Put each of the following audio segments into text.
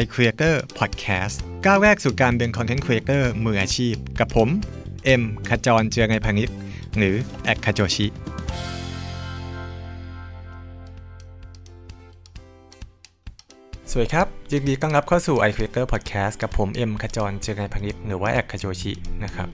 i Creator Podcast ก้าวแรกสู่การเป็น Content Creator มืออาชีพ กับผม เอ็มขจรเจือไงพังิกหรือแอคคาโจชิ สวัสดีครับ ยินดีต้อนรับเข้าสู่ i Creator Podcast กับผม เอ็มขจรเจือไงพังิกหรือว่าแอคคาโจชินะครับ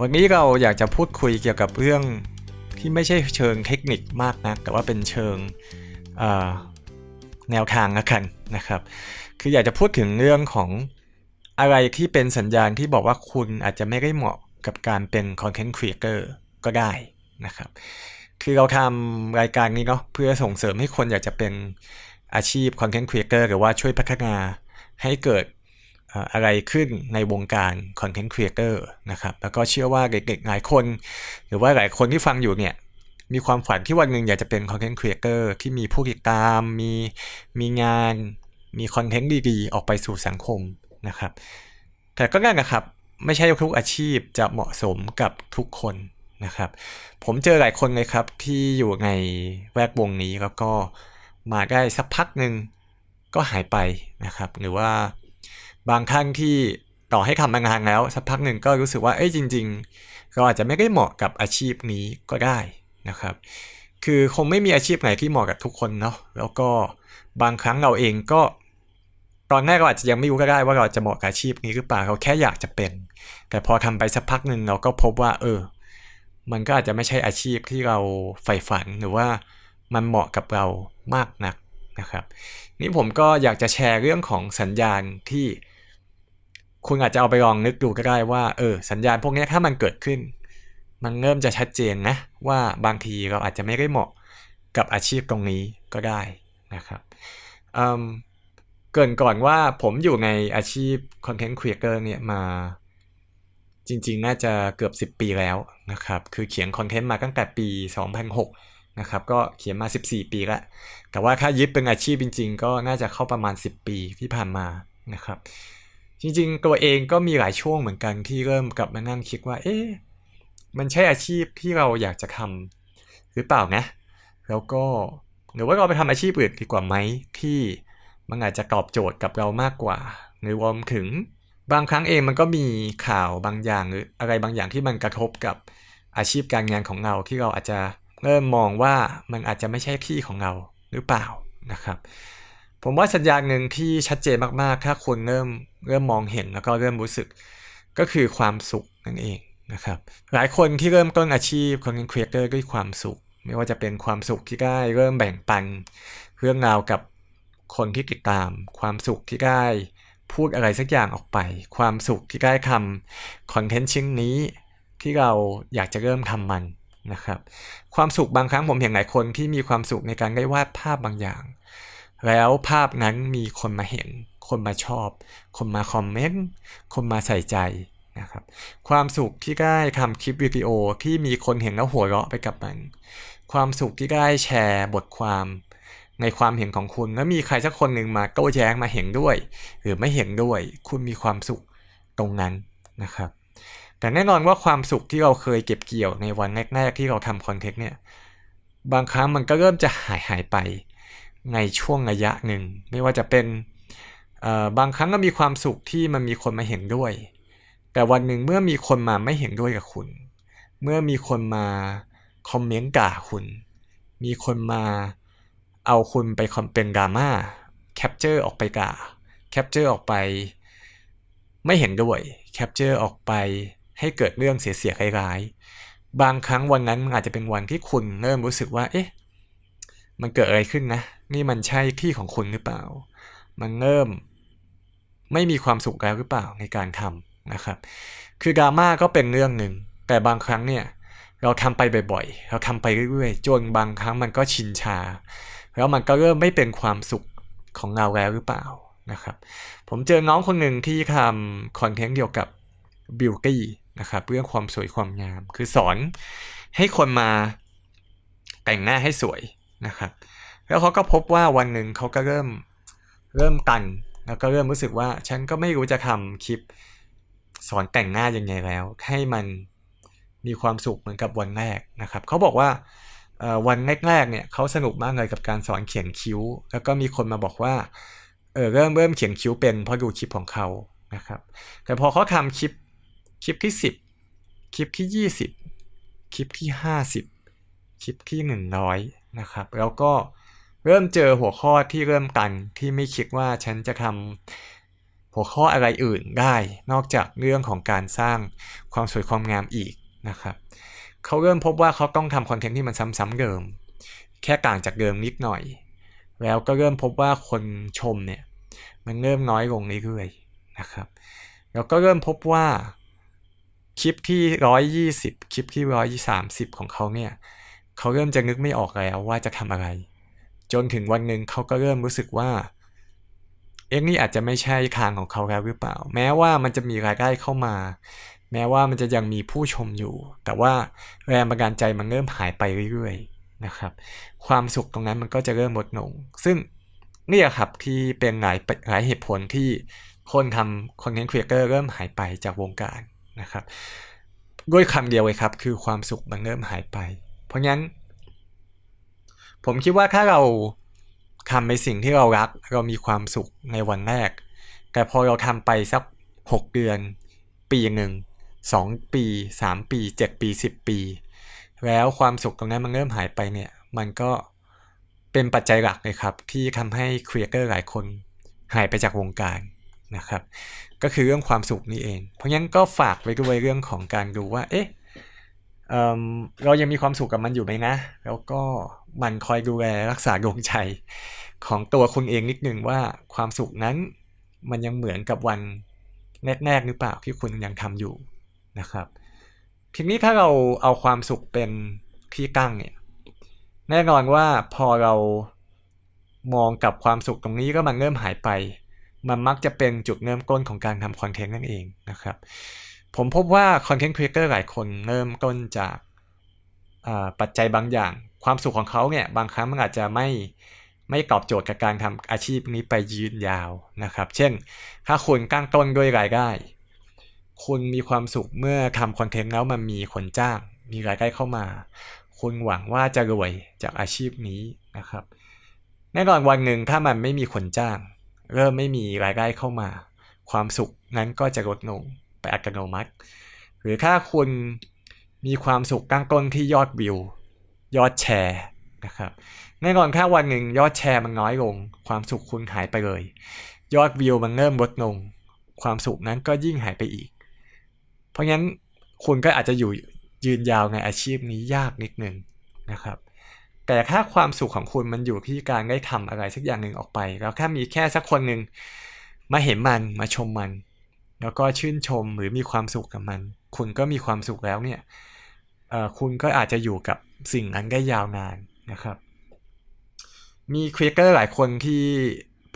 วันนี้เราอยากจะพูดคุยเกี่ยวกับเรื่องที่ไม่ใช่เชิงเทคนิคมากนะแต่ว่าเป็นเชิงแนวทางละกันนะครับ คืออยากจะพูดถึงเรื่องของอะไรที่เป็นสัญญาณที่บอกว่าคุณอาจจะไม่ได้เหมาะกับการเป็น Content Creator ก็ได้นะครับ คือเราทำรายการนี้เนาะเพื่อส่งเสริมให้คนอยากจะเป็นอาชีพ Content Creator หรือว่าช่วยพัฒนาให้เกิดอะไรขึ้นในวงการ Content Creator นะครับ แล้วก็เชื่อว่าเด็กๆหลายคน หรือว่าหลายคนที่ฟังอยู่เนี่ยมีความฝันที่วันหนึ่งอยากจะเป็น Content Creator ที่มีผู้ติดตาม มีมีงาน มีคอนเทนต์ดีๆ ออกไปสู่สังคมนะครับ แต่ก็นั่นนะครับ ไม่ใช่ทุกอาชีพจะเหมาะสมกับทุกคนนะครับ ผมเจอหลายคนเลยครับที่อยู่ในแวดวงนี้แล้วก็มาได้สักพักหนึ่งก็หายไปนะครับ หรือว่าบางท่านที่ต่อให้ทำมานานแล้ว สักพักหนึ่งก็รู้สึกว่าเอ้ยจริง ๆ เราอาจจะไม่ได้เหมาะกับอาชีพนี้ก็ได้นะครับ คือคงไม่มีอาชีพไหนที่เหมาะกับทุกคนเนาะแล้วก็บางครั้งเราเองก็ ตอนแรกเราอาจจะยังไม่รู้ก็ได้ว่าเราจะเหมาะกับอาชีพนี้หรือเปล่าเราแค่อยากจะเป็น แต่พอทำไปสักพักหนึ่งเราก็พบว่า เออ มันก็อาจจะไม่ใช่อาชีพที่เราใฝ่ฝันหรือว่ามันเหมาะกับเรามากนักนะครับนี่ผมก็อยากจะแชร์เรื่องของสัญญาณที่คุณอาจจะเอาไปลองนึกดูก็ได้ว่าเออสัญญาณพวกนี้ถ้ามันเกิดขึ้น มันเริ่มจะชัดเจนนะว่าบางทีเราอาจจะไม่ได้เหมาะกับอาชีพตรงนี้ก็ได้นะครับอืม เกินก่อนว่าผมอยู่ในอาชีพ Content Creator เนี่ยมา จริงๆ น่าจะเกือบ 10 ปีแล้วนะครับ คือเขียนคอนเทนต์มาตั้งแต่ปี 2006 นะครับ ก็เขียนมา 14 ปีล้วแต่ว่าถ้ายึดเป็นอาชีพจริง ๆ ก็น่าจะเข้าประมาณ 10 ปีที่ผ่านมานะครับ จริงๆ ตัวเองก็มีหลายช่วงเหมือนกันที่เริ่มกลับมานั่งคิดว่า เอ๊ะ มันใช่อาชีพที่เราอยากจะทำหรือเปล่านะ แล้วก็หรือว่าเราไปทำอาชีพอื่นดีกว่าไหมที่ มันอาจจะตอบโจทย์กับเรามากกว่า หรือรวมถึงบางครั้งเองมันก็มีข่าวบางอย่างหรืออะไรบางอย่างที่มันกระทบกับอาชีพการงานของเราที่เราอาจจะเริ่มมองว่ามันอาจจะไม่ใช่ที่ของเราหรือเปล่านะครับ ผมว่าสัญญาณหนึ่งที่ชัดเจนมากๆ ถ้าคุณเริ่มเริ่มมองเห็นแล้วก็เริ่มรู้สึกก็คือความสุขนั่นเองนะครับ หลายคนที่เริ่มต้นอาชีพ Content Creator ด้วยความสุข ไม่ว่าจะเป็นความสุขที่ได้เริ่มแบ่งปันเรื่องราวกับ คนที่ติดตาม ความสุขที่ได้พูดอะไรสักอย่างออกไป ความสุขที่ได้ทำคอนเทนต์ชิ้นนี้ที่เราอยากจะเริ่มทำมันนะครับ ความสุขบางครั้งผมเห็นหลายคนที่มีความสุขในการได้วาดภาพบางอย่าง แล้วภาพนั้นมีคนมาเห็น คนมาชอบ คนมาคอมเมนต์คนมาใส่ใจนะครับความสุขที่ได้ทำคลิปวิดีโอที่มีคนเห็นแล้วหัวเราะไปกับมัน ความสุขที่ได้แชร์บทความ ในความเห็นของคุณแล้วมีใครสักคนหนึ่งมาโต้แย้งมาเห็นด้วย หรือไม่เห็นด้วย คุณมีความสุขตรงนั้นนะครับ แต่แน่นอนว่าความสุขที่เราเคยเก็บเกี่ยวในวันแรกๆที่เราทำคอนเทนต์เนี่ยบางครั้งมันก็เริ่มจะหายหายไปในช่วงระยะหนึ่ง ไม่ว่าจะเป็นบางครั้งก็มีความสุขที่มันมีคนมาเห็นด้วย แต่วันหนึ่งเมื่อมีคนมาไม่เห็นด้วยกับคุณ เมื่อมีคนมาคอมเมนต์ด่าคุณ มีคนมา เอาคุณไปคอมเป็นดราม่าแคปเจอร์ออกไปด่าแคปเจอร์ออกไป ไม่เห็นด้วยแคปเจอร์ออกไปให้เกิดเรื่องเสียๆร้ายๆบางครั้งวันนั้นอาจจะเป็นวันที่คุณเริ่มรู้สึกว่า เอ๊ะ มันเกิดอะไรขึ้นนะ นี่มันใช่ที่ของคุณหรือเปล่า มันเริ่ม ไม่มีความสุขแล้วหรือเปล่าในการทำนะครับ คือดราม่าก็เป็นเรื่องหนึ่ง แต่บางครั้งเนี่ย เราทำไปบ่อยๆ เราทำไปเรื่อยๆ จนบางครั้งมันก็ชินชา แล้วมันก็เริ่มไม่เป็นความสุขของเราแล้วหรือเปล่านะครับ ผมเจอน้องคนหนึ่งที่ทำคอนเทนต์เกี่ยวกับบิวตี้นะครับเรื่องความสวยความงาม คือสอนให้คนมาแต่งหน้าให้สวยนะครับ แล้วเขาก็พบว่าวันหนึ่งเขาก็เริ่มเริ่มตัน แล้วก็เริ่มรู้สึกว่าฉันก็ไม่รู้จะทำคลิปสอนแต่งหน้ายังไงแล้ว ให้มันมีความสุขเหมือนกับวันแรกนะครับ เขาบอกว่า วันแรกๆเนี่ยเขาสนุกมากเลยกับการสอนเขียนคิ้ว แล้วก็มีคนมาบอกว่าเออเริ่มเริ่มเขียนคิ้วเป็นเพราะดูคลิปของเขานะครับ แต่พอเขาทำคลิปคลิปที่สิบคลิปที่ยี่สิบคลิปที่ห้าสิบคลิปที่หนึ่งร้อยนะครับ แล้วก็เริ่มเจอหัวข้อที่เริ่มตันที่ไม่คิดว่าฉันจะทำหัวข้ออะไรอื่นได้ นอกจากเรื่องของการสร้างความสวยความงามอีกนะครับ เขาเริ่มพบว่าเขาต้องทำคอนเทนต์ที่มันซ้ำๆเดิม แค่ต่างจากเดิมนิดหน่อย แล้วก็เริ่มพบว่าคนชมเนี่ย มันเริ่มน้อยลงเรื่อยๆนะครับ แล้วก็เริ่มพบว่าคลิปที่ร้อยยี่สิบคลิปที่ร้อยสามสิบของเขาเนี่ย เขาเริ่มจะนึกไม่ออกแล้วว่าจะทำอะไร จนถึงวันหนึ่งเขาก็เริ่มรู้สึกว่าเอ็กนี่อาจจะไม่ใช่ทางของเขาแล้วหรือเปล่า แม้ว่ามันจะมีรายได้เข้ามา แม้ว่ามันจะยังมีผู้ชมอยู่ แต่ว่าแรงบันดาลใจมันเริ่มหายไปเรื่อยๆนะครับ ความสุขตรงนั้นมันก็จะเริ่มลดลง ซึ่งนี่ครับที่เป็นหลายหลายเหตุผลที่คนทำคอนเทนต์ครีเอเตอร์เริ่มหายไปจากวงการนะครับด้วยคำเดียวเลยครับคือความสุขมันเริ่มหายไป เพราะงั้น ผมคิดว่าถ้าเราทำในสิ่งที่เรารัก เรามีความสุขในวันแรก แต่พอเราทำไปสักหกเดือน ปีหนึ่ง สองปีสามปีเจ็ดปีสิบปี แล้วความสุขตรงนั้นมันเริ่มหายไปเนี่ย มันก็เป็นปัจจัยหลักเลยครับ ที่ทำให้ครีเอเตอร์หลายคนหายไปจากวงการนะครับ ก็คือเรื่องความสุขนี่เอง เพราะงั้นก็ฝากไว้ด้วยเรื่องของการดูว่า เอ๊ะเเรายังมีความสุขกับมันอยู่ไหมนะ แล้วก็มันคอยดูแลรักษาดวงใจของตัวคุณเองนิดนึงว่าความสุขนั้นมันยังเหมือนกับวันแรกๆหรือเปล่าที่คุณยังทำอยู่ นะครับทีนี้ถ้าเราเอาความสุขเป็นที่ตั้งเนี่ยแน่นอนว่าพอเรามองกับความสุขตรงนี้ก็มันเริ่มหายไป มันมักจะเป็นจุดเริ่มต้นของการทำคอนเทนต์นั่นเองนะครับ ผมพบว่าคอนเทนต์ครีเอเตอร์หลายคนเริ่มต้นจากปัจจัยบางอย่าง ความสุขของเขาเนี่ยบางครั้งมันอาจจะไม่ไม่ตอบโจทย์กับการทำอาชีพนี้ไปยืนยาวนะครับ เช่น ถ้าคุณกั้งต้นด้วยรายได้ คุณมีความสุขเมื่อทำคอนเทนต์แล้วมันมีคนจ้าง มีรายได้เข้ามา คุณหวังว่าจะรวยจากอาชีพนี้นะครับแน่นอนวันหนึ่งถ้ามันไม่มีคนจ้าง เริ่มไม่มีรายได้เข้ามา ความสุขนั้นก็จะลดลงไปอัตโนมัติ หรือถ้าคุณมีความสุขตั้งต้นที่ยอดวิว ยอดแชร์นะครับแน่นอนถ้าวันหนึ่งยอดแชร์มันน้อยลง ความสุขคุณหายไปเลย ยอดวิวมันเริ่มลดลง ความสุขนั้นก็ยิ่งหายไปอีก เพราะงั้นคุณก็อาจจะอยู่ยืนยาวในอาชีพนี้ยากนิดนึงนะครับ แต่ถ้าความสุขของคุณมันอยู่ที่การได้ทำอะไรสักอย่างหนึ่งออกไป แล้วแค่มีแค่สักคนหนึ่งมาเห็นมันมาชมมัน แล้วก็ชื่นชมหรือมีความสุขกับมัน คุณก็มีความสุขแล้วเนี่ยคุณก็อาจจะอยู่กับสิ่งนั้นได้ยาวนานนะครับ มีครีเอเตอร์หลายคนที่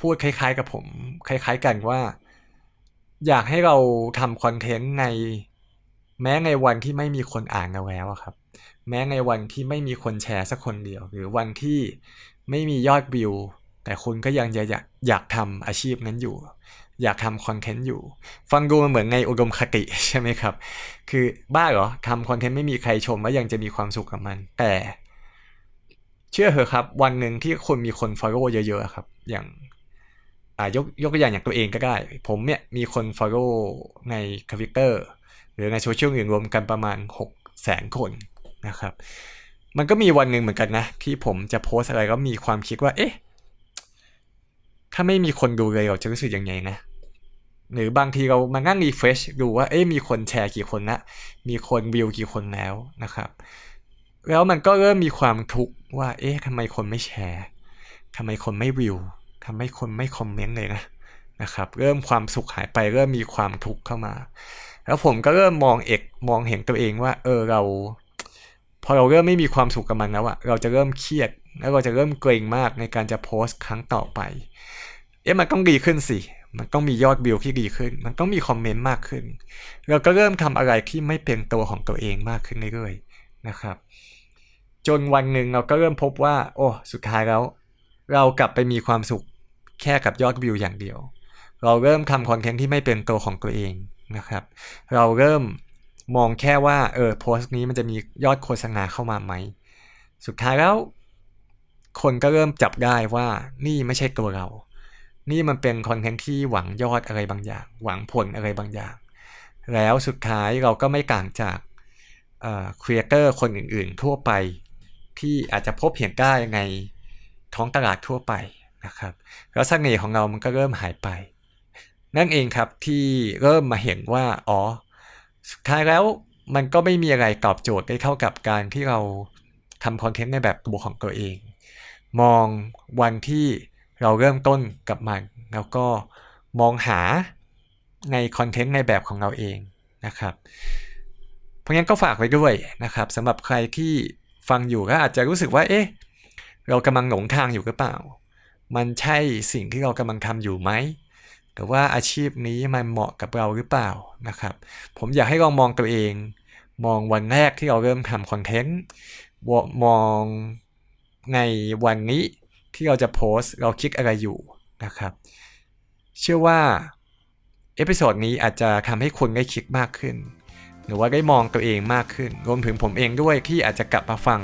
พูดคล้ายๆกับผม คล้าย ๆ กันว่า อยากให้เราทำคอนเทนต์ในแม้ในวันที่ไม่มีคนอ่านแล้วครับ แม้ในวันที่ไม่มีคนแชร์สักคนเดียว หรือวันที่ไม่มียอดวิว แต่คุณก็ยังอยากอยากทำอาชีพนั้นอยู่ อยากทำคอนเทนต์อยู่ ฟังดูมันเหมือนในอุดมคติใช่ไหมครับ คือบ้าเหรอทำคอนเทนต์ไม่มีใครชมว่ายังจะมีความสุขกับมัน แต่ เชื่อเหอะครับ วันหนึ่งที่คนมีคนฟอลโล่เยอะๆครับ อย่าง อ่ายกยกตัวอย่างอย่างตัวเองก็ได้ ผมเนี่ยมีคนฟอลโล่ในทวิตเตอร์หรือในโซเชียลอื่นรวมกันประมาณ6แสนคนนะครับ มันก็มีวันหนึ่งเหมือนกันนะ ที่ผมจะโพสอะไรก็มีความคิดว่า เอ๊ะ ถ้าไม่มีคนดูเลยเราจะรู้สึกยังไงนะ หรือบางทีเรามานั่งรีเฟรชดูว่า เอ๊ะ มีคนแชร์กี่คนนะมีคนวิวกี่คนแล้วนะครับ แล้วมันก็เริ่มมีความทุกข์ว่า เอ๊ะทำไมคนไม่แชร์ทำไมคนไม่วิว ทำไมคนไม่คอมเมนต์เลยนะนะครับเริ่มความสุขหายไปเริ่มมีความทุกข์เข้ามา แล้วผมก็เริ่มมองเอกมองเห็นตัวเองว่า เออเรา พอเราเริ่มไม่มีความสุขกับมันแล้วอะเราจะเริ่มเครียด แล้วเราจะเริ่มเกรงมากในการจะโพสต์ครั้งต่อไป เอ๊ะมันต้องดีขึ้นสิมันต้องมียอดวิวที่ดีขึ้น มันต้องมีคอมเมนต์มากขึ้น เราก็เริ่มทำอะไรที่ไม่เป็นตัวของตัวเองมากขึ้นเรื่อยๆนะครับ จนวันหนึ่งเราก็เริ่มพบว่า โอ้สุดท้ายแล้ว เรากลับไปมีความสุข แค่กับยอดวิวอย่างเดียว เราเริ่มทำคอนเทนต์ที่ไม่เป็นตัวของตัวเองนะครับ เราเริ่มมองแค่ว่าเออโพสต์นี้มันจะมียอดโฆษณาเข้ามาไหม สุดท้ายแล้ว คนก็เริ่มจับได้ว่านี่ไม่ใช่ตัวเรา นี่มันเป็นคอนเทนต์ที่หวังยอดอะไรบางอย่าง หวังผลอะไรบางอย่าง แล้วสุดท้ายเราก็ไม่ต่างจากครีเอเตอร์คนอื่นๆ ทั่วไป ที่อาจจะพบเห็นได้ในท้องตลาดทั่วไป นะครับ แล้วเสน่ห์ของเรามันก็เริ่มหายไป นั่นเองครับที่เริ่มมาเห็นว่าอ๋อสุดท้ายแล้วมันก็ไม่มีอะไรตอบโจทย์ได้เท่ากับการที่เราทำคอนเทนต์ในแบบตัวของตัวเอง มองวันที่เราเริ่มต้นกับมัน แล้วก็มองหาในคอนเทนต์ในแบบของเราเองนะครับ เพราะงั้นก็ฝากไว้ด้วยนะครับสำหรับใครที่ฟังอยู่ก็อาจจะรู้สึกว่า เอ๊ะ เรากำลังหลงทางอยู่หรือเปล่า มันใช่สิ่งที่เรากำลังทำอยู่ไหมหรือว่าอาชีพนี้มันเหมาะกับเราหรือเปล่านะครับ ผมอยากให้ลองมองตัวเอง มองวันแรกที่เราเริ่มทำคอนเทนต์มองในวันนี้ที่เราจะโพสต์เราคิดอะไรอยู่นะครับ เชื่อว่าเอพิโซดนี้อาจจะทำให้คุณได้คิดมากขึ้น หรือว่าได้มองตัวเองมากขึ้น รวมถึงผมเองด้วยที่อาจจะกลับมาฟัง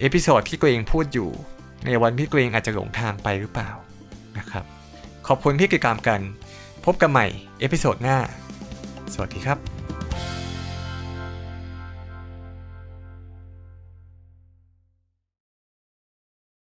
เอพิโซดที่ตัวเองพูดอยู่ ในวันที่ตัวเองอาจจะหลงทางไปหรือเปล่านะครับ ขอบคุณที่ติดตามกัน พบกันใหม่เอพิโซดหน้า สวัสดีครับ